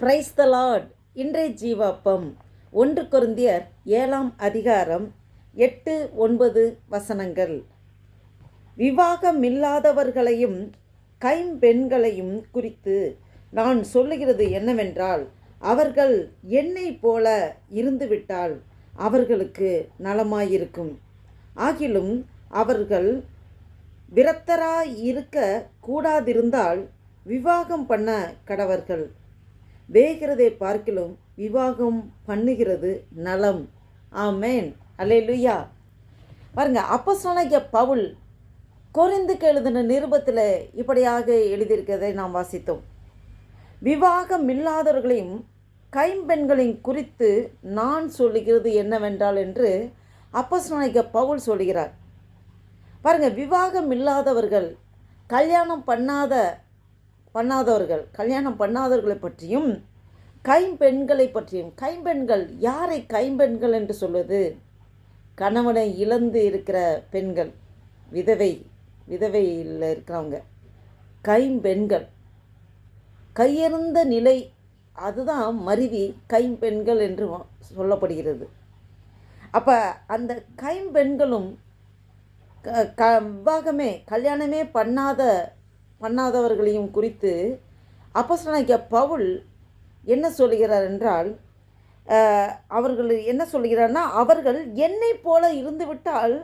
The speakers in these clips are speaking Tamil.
பிரைஸ் த லார்ட் இன்றைய ஜீவாப்பம் ஒன்று குருந்தியர் ஏழாம் அதிகாரம் எட்டு ஒன்பது வசனங்கள். விவாகமில்லாதவர்களையும் கைம்பெண்களையும் குறித்து நான் சொல்லுகிறது என்னவென்றால் அவர்கள் என்னை போல இருந்துவிட்டால் அவர்களுக்கு நலமாயிருக்கும். ஆகிலும் அவர்கள் விரத்தராய் இருக்க கூடாதிருந்தால் விவாகம் பண்ண கடவர்கள். வேகிறதை பார்க்கிலும் விவாகம் பண்ணுகிறது நலம். ஆமேன். அல்லேலுயா. பாருங்க அப்போஸ்தலனாகிய பவுல் கொரிந்துக்கு எழுதின நிருபத்தில் இப்படியாக எழுதியிருக்கிறதை நாம் வாசித்தோம். விவாகம் இல்லாதவர்களையும் கைம்பெண்களையும் குறித்து நான் சொல்லுகிறது என்னவென்றால் என்று அப்போஸ்தலனாகிய பவுல் சொல்கிறார் பாருங்கள் விவாகம் இல்லாதவர்கள் கல்யாணம் பண்ணாத பண்ணாதவர்கள் கல்யாணம் பண்ணாதவர்களை பற்றியும் கைம்பெண்களை பற்றியும் கைம்பெண்கள் யாரை கைம்பெண்கள் என்று சொல்வது? கணவனை இழந்து இருக்கிற பெண்கள் விதவை விதவையில் இருக்கிறவங்க கைம்பெண்கள். கையெறிந்த நிலை அதுதான் மருவி கைம்பெண்கள் என்று சொல்லப்படுகிறது. அப்போ அந்த கைம்பெண்களும் க க விவாகமே கல்யாணமே பண்ணாத பண்ணாதவர்களையும் குறித்து அப்போசனாகிய பவுல் என்ன சொல்கிறார் என்றால் அவர்கள் என்ன சொல்கிறார்னா அவர்கள் என்னை போல இருந்துவிட்டால்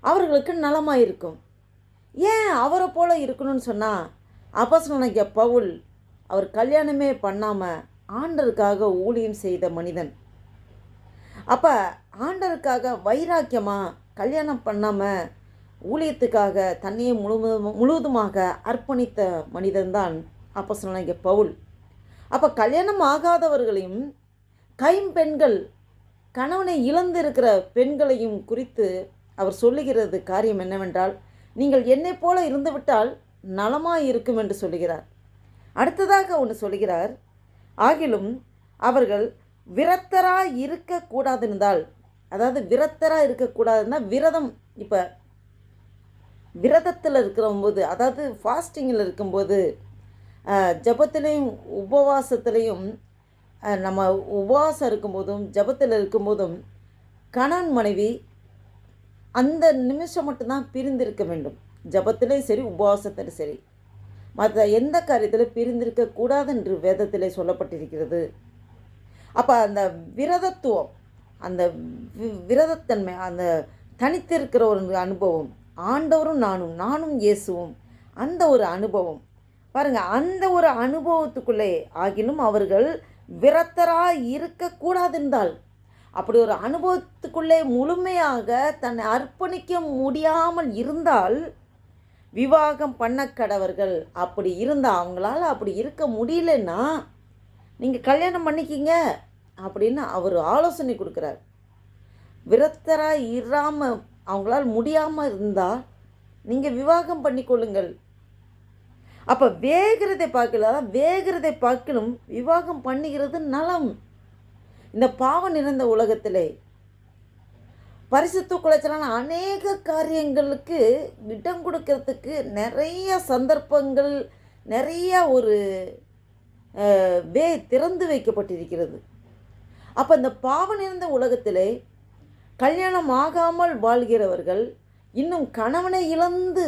அவர்களுக்கு நலமாக இருக்கும் ஏன் அவரை போல இருக்கணும்னு சொன்னால் அப்போசனாகிய பவுல் அவர் கல்யாணமே பண்ணாமல் ஆண்டருக்காக ஊழியம் செய்த மனிதன். அப்போ ஆண்டருக்காக வைராக்கியமாக கல்யாணம் பண்ணாமல் ஊழியத்துக்காக தன்னையே முழுவதும் முழுவதுமாக அர்ப்பணித்த மனிதன்தான் அப்போ சொன்னாங்க பவுல். அப்போ கல்யாணம் ஆகாதவர்களையும் கைம்பெண்கள் கணவனை இழந்திருக்கிற பெண்களையும் குறித்து அவர் சொல்லுகிறது காரியம் என்னவென்றால் நீங்கள் என்னை போல இருந்துவிட்டால் நலமாக இருக்கும் என்று சொல்லுகிறார். அடுத்ததாக ஒன்று சொல்கிறார் ஆகிலும் அவர்கள் விரத்தராக இருக்கக்கூடாதிருந்தால் அதாவது விரத்தராக இருக்கக்கூடாதுன்னா விரதம் இப்போ விரதத்தில் இருக்கிறம்போது அதாவது ஃபாஸ்டிங்கில் இருக்கும்போது ஜபத்திலையும் உபவாசத்துலேயும் நம்ம உபவாசம் இருக்கும்போதும் ஜபத்தில் இருக்கும்போதும் கணவன் மனைவி அந்த நிமிஷம் மட்டும்தான் பிரிந்திருக்க வேண்டும். ஜபத்திலையும் சரி உபவாசத்திலும் சரி. மற்ற எந்த காரியத்தில் பிரிந்திருக்க கூடாதென்று வேதத்திலே சொல்லப்பட்டிருக்கிறது. அப்போ அந்த விரதத்துவம் அந்த விரதத்தன்மை அந்த தனித்திருக்கிற ஒரு அனுபவம் ஆண்டவரும் நானும் நானும் இயேசுவும். அந்த ஒரு அனுபவம். பாருங்கள் அந்த ஒரு அனுபவத்துக்குள்ளே ஆகிலும் அவர்கள் விரத்தராக இருக்கக்கூடாதிருந்தால் அப்படி ஒரு அனுபவத்துக்குள்ளே முழுமையாக தன்னை அர்ப்பணிக்க முடியாமல் இருந்தால் விவாகம் பண்ண கடவர்கள் அப்படி இருந்தால் அவங்களால அப்படி இருக்க முடியலன்னா நீங்கள் கல்யாணம் பண்ணிக்கிங்க அப்படின்னு அவர் ஆலோசனை கொடுக்குறார். விரத்தராக இராமல் அவங்களால் முடியாமல் இருந்தால் நீங்கள் விவாகம் பண்ணிக்கொள்ளுங்கள் அப்போ வேகிறதை பார்க்கல வேகிறதை பார்க்கலும் விவாகம் பண்ணுகிறது நலம். இந்த பாவம் நிறைந்த உலகத்திலே பரிசுத்து குலைச்சலான அநேக காரியங்களுக்கு இடம் கொடுக்கறதுக்கு நிறைய சந்தர்ப்பங்கள் நிறைய ஒரு வே திறந்து வைக்கப்பட்டிருக்கிறது. அப்போ இந்த பாவம் நிறைந்த உலகத்திலே கல்யாணம் ஆகாமல் வாழ்கிறவர்கள் இன்னும் கணவனை இழந்து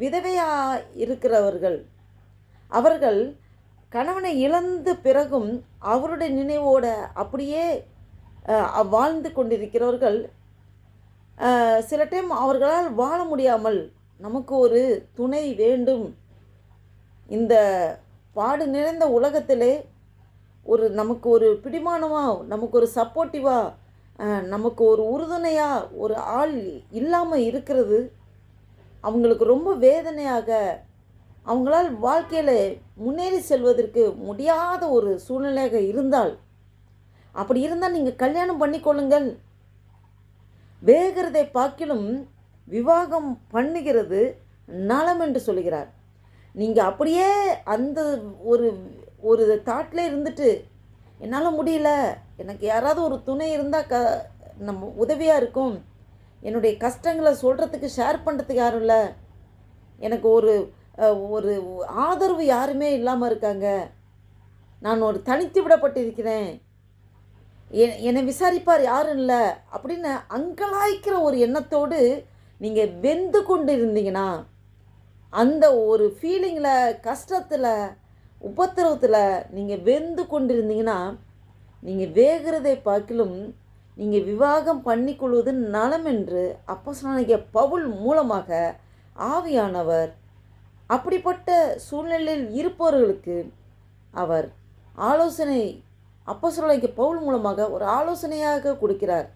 விதவையாக இருக்கிறவர்கள். அவர்கள் கணவனை இழந்த பிறகும் அவருடைய நினைவோட அப்படியே வாழ்ந்து கொண்டிருக்கிறவர்கள். சில டைம் அவர்களால் வாழ முடியாமல் நமக்கு ஒரு துணை வேண்டும். இந்த பாடு நிறைந்த உலகத்திலே ஒரு நமக்கு ஒரு பிடிமானமாக நமக்கு ஒரு சப்போர்ட்டிவாக நமக்கு ஒரு உறுதுணையாக ஒரு ஆள் இல்லாமல் இருக்கிறது அவங்களுக்கு ரொம்ப வேதனையாக அவங்களால் வாழ்க்கையில் முன்னேறி செல்வதற்கு முடியாத ஒரு சூழ்நிலையாக இருந்தால் அப்படி இருந்தால் நீங்கள் கல்யாணம் பண்ணிக்கொள்ளுங்கள் வேகிறதை பார்க்கிலும் விவாகம் பண்ணுகிறது நலம் என்று சொல்கிறார். நீங்கள் அப்படியே அந்த ஒரு ஒரு தாட்டில் இருந்துட்டு என்னால் முடியல. எனக்கு யாராவது ஒரு துணை இருந்தால் க நம்ம உதவியாக இருக்கும். என்னுடைய கஷ்டங்களை சொல்கிறதுக்கு ஷேர் பண்ணுறதுக்கு யாரும் இல்லை. எனக்கு ஒரு ஒரு ஆதரவு யாருமே இல்லாமல் இருக்காங்க. நான் ஒரு தனித்து விடப்பட்டிருக்கிறேன். எ- என்னை விசாரிப்பார் யாரும் இல்லை. அப்படின்னு அங்கலாய்க்கிற ஒரு எண்ணத்தோடு நீங்கள் வெந்து கொண்டு இருந்தீங்கன்னா அந்த ஒரு ஃபீலிங்கில் கஷ்டத்தில் உபத்திரவத்தில் நீங்கள் வெந்து கொண்டிருந்தீங்கன்னா நீங்கள் வேகிறதை பார்க்கிலும் நீங்கள் விவாகம் பண்ணிக்கொள்வது நலம் என்று அப்போஸ்தலனாகிய பவுல் மூலமாக ஆவியானவர் அப்படிப்பட்ட சூழ்நிலையில் இருப்பவர்களுக்கு அவர் ஆலோசனை அப்போஸ்தலனாகிய பவுல் மூலமாக ஒரு ஆலோசனையாக கொடுக்கிறார்.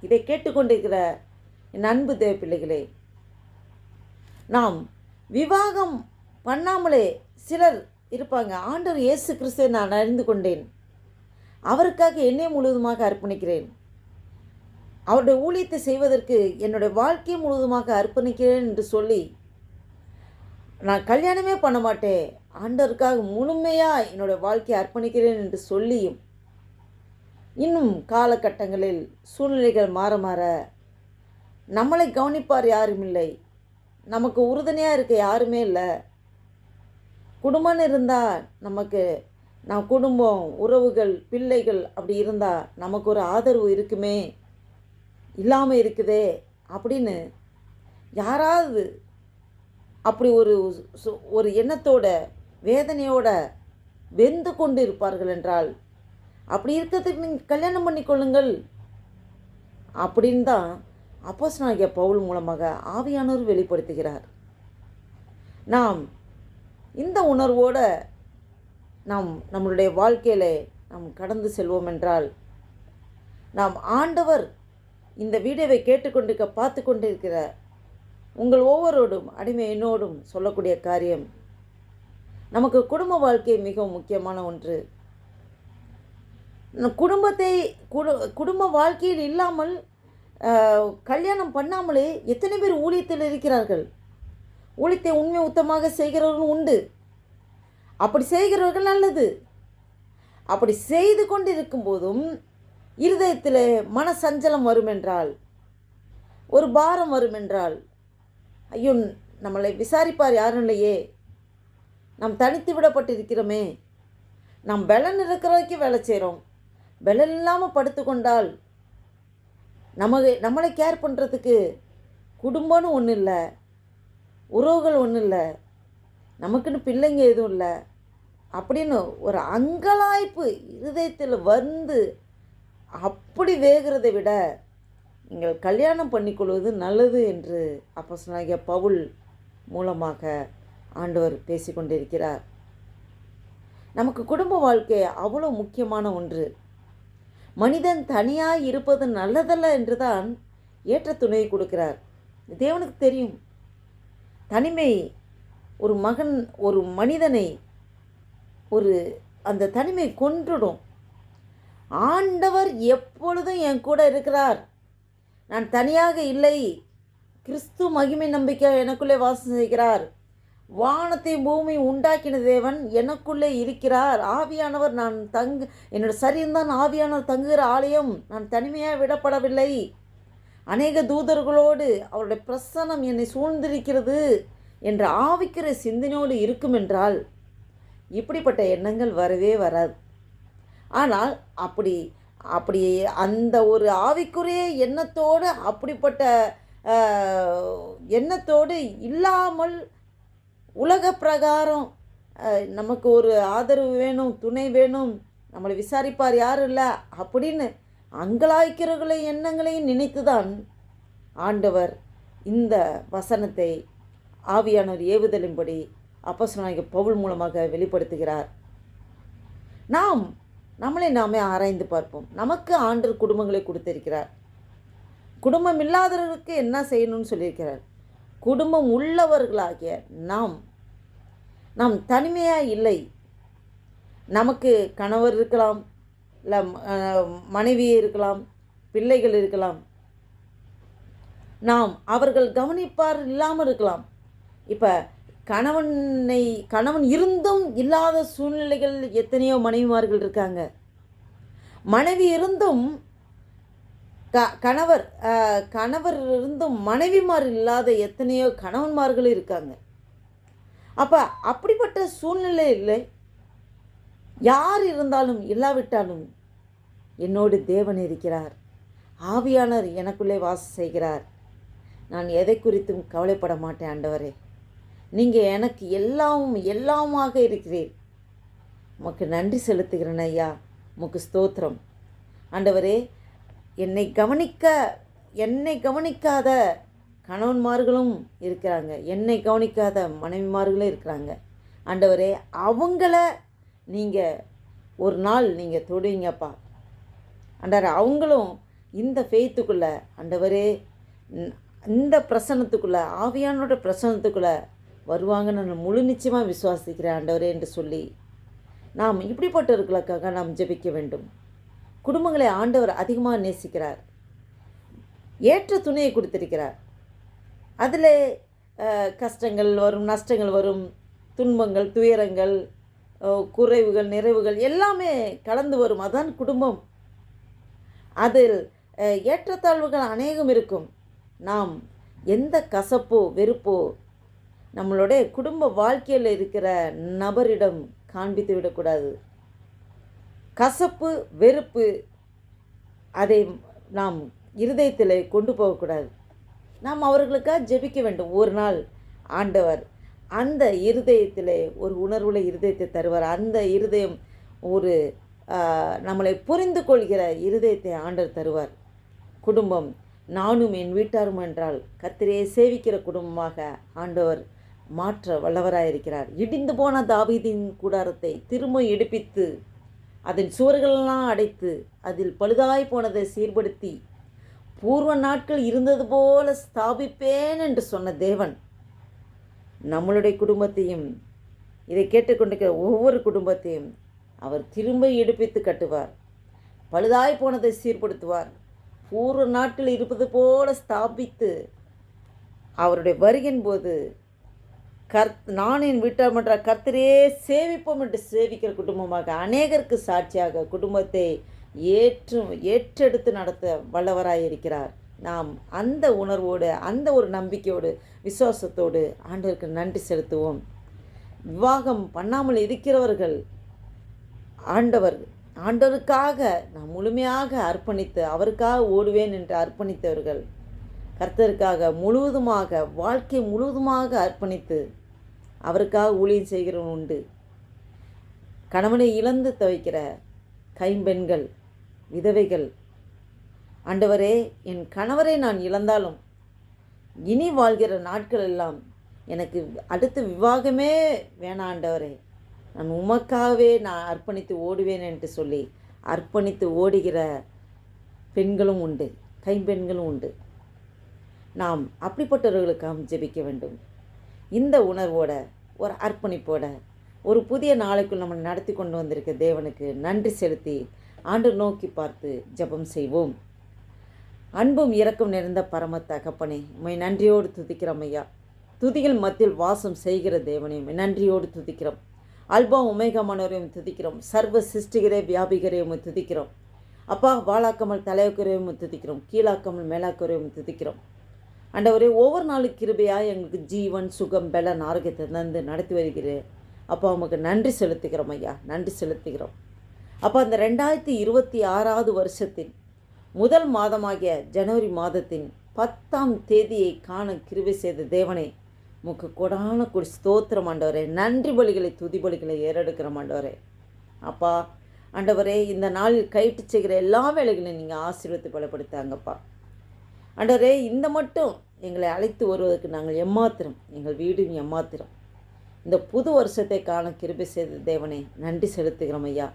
இதை கேட்டுக்கொண்டிருக்கிற என் அன்பு தேவ பிள்ளைகளே நாம் விவாகம் பண்ணாமலே சிலர் இருப்பாங்க ஆண்டவர் இயேசு கிறிஸ்துவை நான் அறிந்து கொண்டேன். அவருக்காக என்னை முழுவதுமாக அர்ப்பணிக்கிறேன். அவருடைய ஊழியத்தை செய்வதற்கு என்னுடைய வாழ்க்கையை முழுவதுமாக அர்ப்பணிக்கிறேன் என்று சொல்லி நான் கல்யாணமே பண்ண மாட்டேன். ஆண்டவருக்காக முழுமையாக என்னுடைய வாழ்க்கையை அர்ப்பணிக்கிறேன் என்று சொல்லியும் இன்னும் காலகட்டங்களில் சூழ்நிலைகள் மாற மாற நம்மளை கவனிப்பார் யாரும் இல்லை. நமக்கு உறுதுணையாக இருக்க யாருமே இல்லை. குடும்பம்னு இருந்தால் நமக்கு நான் குடும்பம் உறவுகள் பிள்ளைகள் அப்படி இருந்தால் நமக்கு ஒரு ஆதரவு இருக்குமே? இல்லாமல் இருக்குதே? அப்படின்னு யாராவது அப்படி ஒரு சு- ஒரு எண்ணத்தோட வேதனையோட வெந்து கொண்டு இருப்பார்கள் என்றால் அப்படி இருக்கிறதுக்கு நீங்கள் கல்யாணம் பண்ணிக்கொள்ளுங்கள் அப்படின்னு தான் அப்போஸ்தலனாகிய பவுல் மூலமாக ஆவியானவர் வெளிப்படுத்துகிறார். நாம் இந்த உணர்வோடு நாம் நம்மளுடைய வாழ்க்கையில் நாம் கடந்து செல்வோம் என்றால் நாம் ஆண்டவர் இந்த வீடியோவை கேட்டுக்கொண்டிருக்க பார்த்து கொண்டிருக்கிற உங்கள் ஒவ்வொருவரோடும் அடிமை என்னோடும் சொல்லக்கூடிய காரியம் நமக்கு குடும்ப வாழ்க்கை மிகவும் முக்கியமான ஒன்று. நம் குடும்பத்தை குடு குடும்ப வாழ்க்கையில் இல்லாமல் கல்யாணம் பண்ணாமலே எத்தனை பேர் ஊழியத்தில் இருக்கிறார்கள்? ஊழியத்தை உண்மை உத்தமாக செய்கிறவர்கள் உண்டு. அப்படி செய்கிறவர்கள் நல்லது. அப்படி செய்து கொண்டு இருக்கும்போதும் இருதயத்தில் மன சஞ்சலம் வரும் என்றால் ஒரு பாரம் வரும் என்றால் ஐயோ நம்மளை விசாரிப்பார் யாரும் இல்லையே நாம் தனித்து விடப்பட்டிருக்கிறோமே. நாம் பலன் இருக்கிற வரைக்கும் வேலை செய்கிறோம். பலன் இல்லாமல் படுத்துக்கொண்டால் நமக்கு நம்மளை கேர் பண்ணுறதுக்கு குடும்பம்னு ஒன்றும் இல்லை உறவுகள் ஒன்றும் இல்லை. நமக்குன்னு பிள்ளைங்க எதுவும் இல்லை. அப்படின்னு ஒரு அங்கலாய்ப்பு இருதயத்தில் வந்து அப்படி வேகிறதை விட நீங்கள் கல்யாணம் பண்ணிக்கொள்வது நல்லது என்று அப்போஸ்தலனாகிய பவுல் மூலமாக ஆண்டவர் பேசிக்கொண்டிருக்கிறார் நமக்கு குடும்ப வாழ்க்கை அவ்வளோ முக்கியமான ஒன்று. மனிதன் தனியாக இருப்பது நல்லதல்ல என்று தான் ஏற்ற துணையை கொடுக்கிறார் தேவனுக்கு தெரியும். தனிமை ஒரு மகன் ஒரு மனிதனை ஒரு அந்த தனிமை கொன்றுடும். ஆண்டவர் எப்பொழுதும் என் கூட இருக்கிறார். நான் தனியாக இல்லை. கிறிஸ்து மகிமை நம்பிக்கை எனக்குள்ளே வாசம் செய்கிறார். வானத்தை பூமி உண்டாக்கின தேவன் எனக்குள்ளே இருக்கிறார். ஆவியானவர் நான் தங்கு என்னோட சரீரம்தான் ஆவியானவர் தங்குகிற ஆலயம். நான் தனிமையாக விடப்படவில்லை. அநேக தூதர்களோடு அவருடைய பிரசனம் என்னை சூழ்ந்திருக்கிறது என்ற ஆவிக்கிற சிந்தனையோடு இருக்கும் என்றால் இப்படிப்பட்ட எண்ணங்கள் வரவே வராது. ஆனால் அப்படி அப்படி அந்த ஒரு ஆவிக்குரிய எண்ணத்தோடு அப்படிப்பட்ட எண்ணத்தோடு இல்லாமல் உலக பிரகாரம் நமக்கு ஒரு ஆதரவு வேணும் துணை வேணும் நம்மளை விசாரிப்பார் யாரும் இல்லை அப்படின்னு அங்கலாய்க்கிறவர்களை எண்ணங்களையும் நினைத்துதான் ஆண்டவர் இந்த வசனத்தை ஆவியானவர் ஏவுதலின்படி அப்போஸ்தலனாகிய பவுல் மூலமாக வெளிப்படுத்துகிறார். நாம் நம்மளை நாமே ஆராய்ந்து பார்ப்போம். நமக்கு ஆண்டர் குடும்பங்களை கொடுத்திருக்கிறார். குடும்பம் இல்லாதவர்களுக்கு என்ன செய்யணும்னு சொல்லியிருக்கிறார். குடும்பம் உள்ளவர்களாகிய நாம் நாம் தனிமையாக இல்லை. நமக்கு கணவர் இருக்கலாம் இல்லை மனைவி இருக்கலாம் பிள்ளைகள் இருக்கலாம். நாம் அவர்கள் கவனிப்பார் இல்லாமல் இருக்கலாம். இப்போ கணவனை கணவன் இருந்தும் இல்லாத சூழ்நிலைகள் எத்தனையோ மனைவிமார்கள் இருக்காங்க. மனைவி இருந்தும் க கணவர் கணவர் இருந்தும் மனைவிமார் இல்லாத எத்தனையோ கணவன்மார்கள் இருக்காங்க. அப்போ அப்படிப்பட்ட சூழ்நிலையில் யார் இருந்தாலும் இல்லாவிட்டாலும் என்னோடு தேவன் இருக்கிறார். ஆவியானவர் எனக்குள்ளே வாசம் செய்கிறார். நான் எதை குறித்தும் கவலைப்பட மாட்டேன் ஆண்டவரே. நீங்கள் எனக்கு எல்லாம் எல்லாமாக இருக்கிறீர். உமக்கு நன்றி செலுத்துகிறேன் ஐயா. உமக்கு ஸ்தோத்திரம். ஆண்டவரே என்னை கவனிக்க என்னை கவனிக்காத கணவன்மார்களும் இருக்கிறாங்க. என்னை கவனிக்காத மனைவிமார்களும் இருக்கிறாங்க. ஆண்டவரே அவங்கள நீங்கள் ஒரு நாள் நீங்கள் தொடுவீங்கப்பா அண்டர் அவங்களும் இந்த ஃபெய்த்துக்குள்ளே அண்டவரே இந்த பிரசன்னத்துக்குள்ளே ஆவியானோட பிரசன்னத்துக்குள்ளே வருவாங்கன்னு நான் முழு நிச்சயமாக விசுவாசிக்கிறேன் ஆண்டவரே என்று சொல்லி நாம் இப்படிப்பட்டவர்களுக்காக நாம் ஜெபிக்க வேண்டும். குடும்பங்களை ஆண்டவர் அதிகமாக நேசிக்கிறார். ஏற்ற துணையை கொடுத்திருக்கிறார். அதில் கஷ்டங்கள் வரும் நஷ்டங்கள் வரும் துன்பங்கள் துயரங்கள் குறைவுகள் நிறைவுகள் எல்லாமே கலந்து வரும். அதான் குடும்பம். அதில் ஏற்றத்தாழ்வுகள் அநேகம் இருக்கும். நாம் எந்த கசப்போ வெறுப்போ நம்மளுடைய குடும்ப வாழ்க்கையில் இருக்கிற நபரிடம் காண்பித்து விடக்கூடாது. கசப்பு வெறுப்பு அதை நாம் இருதயத்தில் கொண்டு போகக்கூடாது. நாம் அவர்களுக்காக ஜெபிக்க வேண்டும். ஒரு நாள் ஆண்டவர் அந்த இருதயத்தில் ஒரு உணர்வுள்ள இருதயத்தை தருவார். அந்த இருதயம் ஒரு நம்மளை புரிந்து கொள்கிற இருதயத்தை ஆண்டர் தருவார். குடும்பம் நானும் என் வீட்டாரும் என்றால் கத்திரையை சேவிக்கிற குடும்பமாக ஆண்டவர் மாற்ற வல்லவராயிருக்கிறார் இடிந்து போன தாபீதின் கூடாரத்தை திரும்ப எடுப்பித்து அதன் சுவர்களெல்லாம் அடைத்து அதில் பழுதாய் போனதை சீர்படுத்தி பூர்வ நாட்கள் இருந்தது போல ஸ்தாபிப்பேன் என்று சொன்ன தேவன். நம்மளுடைய குடும்பத்தையும் இதை கேட்டுக்கொண்டிருக்கிற ஒவ்வொரு குடும்பத்தையும் அவர் திரும்ப எடுப்பித்து கட்டுவார். பழுதாய் போனதை சீர்படுத்துவார். பூர்வ நாட்டில் இருப்பது போல ஸ்தாபித்து அவருடைய வருகின் போது கர் நான் என் வீட்டார் மன்ற கர்த்தரையே சேவிப்போம் என்று சேவிக்கிற குடும்பமாக அநேகருக்கு சாட்சியாக குடும்பத்தை ஏற்று ஏற்றெடுத்து நடத்த வல்லவராயிருக்கிறார். நாம் அந்த உணர்வோடு அந்த ஒரு நம்பிக்கையோடு விசுவாசத்தோடு ஆண்டவருக்கு நன்றி செலுத்துவோம். விவாகம் பண்ணாமல் இருக்கிறவர்கள் ஆண்டவர் ஆண்டவருக்காக நான் முழுமையாக அர்ப்பணித்து அவருக்காக ஓடுவேன் என்று அர்ப்பணித்தவர்கள் கர்த்தருக்காக முழுவதுமாக வாழ்க்கை முழுவதுமாக அர்ப்பணித்து அவருக்காக ஊழியம் செய்கிறவன் உண்டு. கணவனை இழந்து தவிக்கிற கைம்பெண்கள் விதவைகள் ஆண்டவரே என் கணவரை நான் இழந்தாலும் இனி வாழ்கிற நாட்கள் எல்லாம் எனக்கு அடுத்த விவாகமே வேணாம் ஆண்டவரே. நான் உமக்காகவே நான் அர்ப்பணித்து ஓடுவேன் என்று சொல்லி அர்ப்பணித்து ஓடுகிற பெண்களும் உண்டு கைம்பெண்களும் உண்டு. நாம் அப்படிப்பட்டவர்களுக்காக ஜெபிக்க வேண்டும். இந்த உணர்வோட ஒரு அர்ப்பணிப்போட ஒரு புதிய நாளைக்குள் நம்ம நடத்தி கொண்டு வந்திருக்க தேவனுக்கு நன்றி செலுத்தி ஆண்டு நோக்கி பார்த்து ஜெபம் செய்வோம். அன்பும் இரக்கம் நிறைந்த பரம தகப்பனே உண்மை நன்றியோடு துதிக்கிறோம் ஐயா. துதிகள் மத்தியில் வாசம் செய்கிற தேவனையும் நன்றியோடு துதிக்கிறோம். அல்பா உமேகமானவரையும் துதிக்கிறோம். சர்வ சிருஷ்டிகரே வியாபிகரையும் துதிக்கிறோம். அப்பா வாழாக்கமல் தலைவக்குறையும் துதிக்கிறோம். கீழாக்கமல் மேலாக்குறையும் துதிக்கிறோம். அண்டவரே ஒவ்வொரு நாளும் கிருபையாக எங்களுக்கு ஜீவன் சுகம் பலன் ஆரோக்கியத்தை தந்து நடத்தி வருகிறேன் அப்பா உமக்கு நன்றி செலுத்துகிறோம் ஐயா. நன்றி செலுத்துகிறோம். அப்போ அந்த ரெண்டாயிரத்தி இருபத்தி ஆறாவது வருஷத்தின் முதல் மாதமாகிய ஜனவரி மாதத்தின் பத்தாம் தேதியை காண கிருபை செய்த தேவனே முக்கு கொடான குடி ஸ்தோத்திரம் ஆண்டவரே. நன்றி பலிகளை துதி பலிகளை ஏறெடுக்கிற ஆண்டவரே. அப்பா ஆண்டவரே இந்த நாளில் கைட்டு செய்கிற எல்லா வேலைகளையும் நீங்கள் ஆசீர்வத்தை பலப்படுத்தாங்கப்பா. ஆண்டவரே இந்த மட்டும் எங்களை அழைத்து வருவதற்கு நாங்கள் எம்மாத்திரம் எங்கள் வீடும் எம்மாத்திரம். இந்த புது வருஷத்தை காண கிருபை செய்த தேவனே நன்றி செலுத்துகிறோம் ஐயா.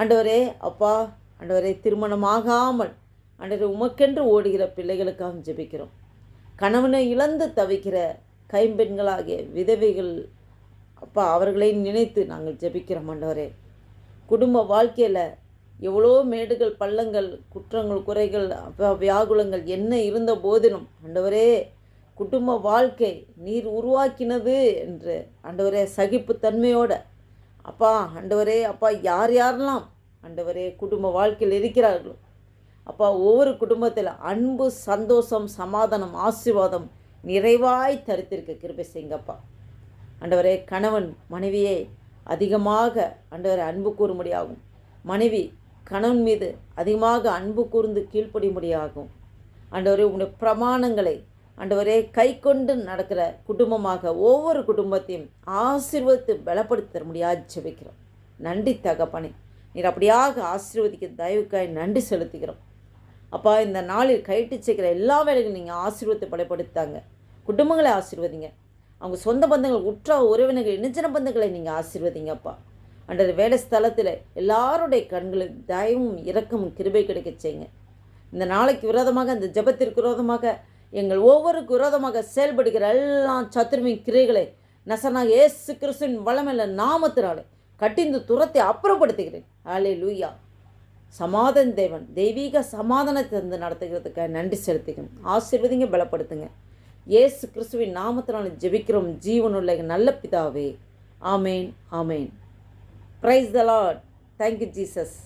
ஆண்டவரே அப்பா ஆண்டவரே திருமணமாகாமல் ஆண்டவரே உமக்கென்று ஓடுகிற பிள்ளைகளுக்காக ஜெபிக்கிறோம். கணவனை இழந்து தவிக்கிற கைம்பெண்களாகிய விதவைகள் அப்பா அவர்களை நினைத்து நாங்கள் ஜெபிக்கிறோம் ஆண்டவரே. குடும்ப வாழ்க்கையில் எவ்வளோ மேடுகள் பள்ளங்கள் குற்றங்கள் குறைகள் அப்பா, வியாகுலங்கள் என்ன இருந்த போதிலும் ஆண்டவரே குடும்ப வாழ்க்கை நீர் உருவாக்கினது என்று ஆண்டவரே சகிப்புத்தன்மையோட அப்பா ஆண்டவரே அப்பா யார் யாரெல்லாம் ஆண்டவரே குடும்ப வாழ்க்கையில் இருக்கிறார்களோ. அப்பா ஒவ்வொரு குடும்பத்தில் அன்பு சந்தோஷம் சமாதானம் ஆசீர்வாதம் நிறைவாய் தரித்திருக்க கிருபை செய்யுங்கப்பா. ஆண்டவரே கணவன் மனைவியை அதிகமாக ஆண்டவரை அன்பு கூறும்படியாகும். மனைவி கணவன் மீது அதிகமாக அன்பு கூர்ந்து கீழ்ப்படியும்படியாகும். ஆண்டவரே உங்களுடைய பிரமாணங்களை ஆண்டவரே கை கொண்டு நடக்கிற குடும்பமாக ஒவ்வொரு குடும்பத்தையும் ஆசீர்வதித்து பலப்படுத்த தர முடியாது ஜெபிக்கிறோம். நன்றி தகப்பனே. நீர் அப்படியாக ஆசீர்வதிக்க தயவுக்காய் நன்றி செலுத்துகிறோம். அப்பா இந்த நாளில் கைட்டு சேர்க்கிற எல்லா வேலைகளும் நீங்கள் ஆசீர்வத்தை பலப்படுத்தாங்க. குடும்பங்களை ஆசீர்வதிங்க. அவங்க சொந்த பந்தங்கள் உற்ற உறவினர்கள் இணைச்சன பந்தங்களை நீங்கள் ஆசீர்வதிங்க அப்பா. வேலை ஸ்தலத்தில் எல்லாருடைய கண்களும் தயவும் இரக்கமும் கிருபை கிடைக்க செய்யுங்க. இந்த நாளைக்கு விரோதமாக இந்த ஜெபத்திற்கு விரோதமாக எங்கள் ஒவ்வொருக்கு விரோதமாக செயல்படுகிற எல்லா சத்துருவின் கிரைகளை நசனாக ஏசு கிறிஸ்துவின் வளமில்ல நாமத்தினாலே கட்டிந்து துரத்தை அப்புறப்படுத்துகிறேன். ஆலே லூயா சமாதான தேவன் தெய்வீக சமாதானத்தை தந்து நடத்துகிறதுக்காக நன்றி செலுத்திக்கணும் ஆசீர்வதிங்க பலப்படுத்துங்க. இயேசு கிறிஸ்துவின் நாமத்தினால் ஜெபிக்கிறோம். ஜீவனுள்ள நல்ல பிதாவே. ஆமேன் ஆமேன். Praise the Lord thank you Jesus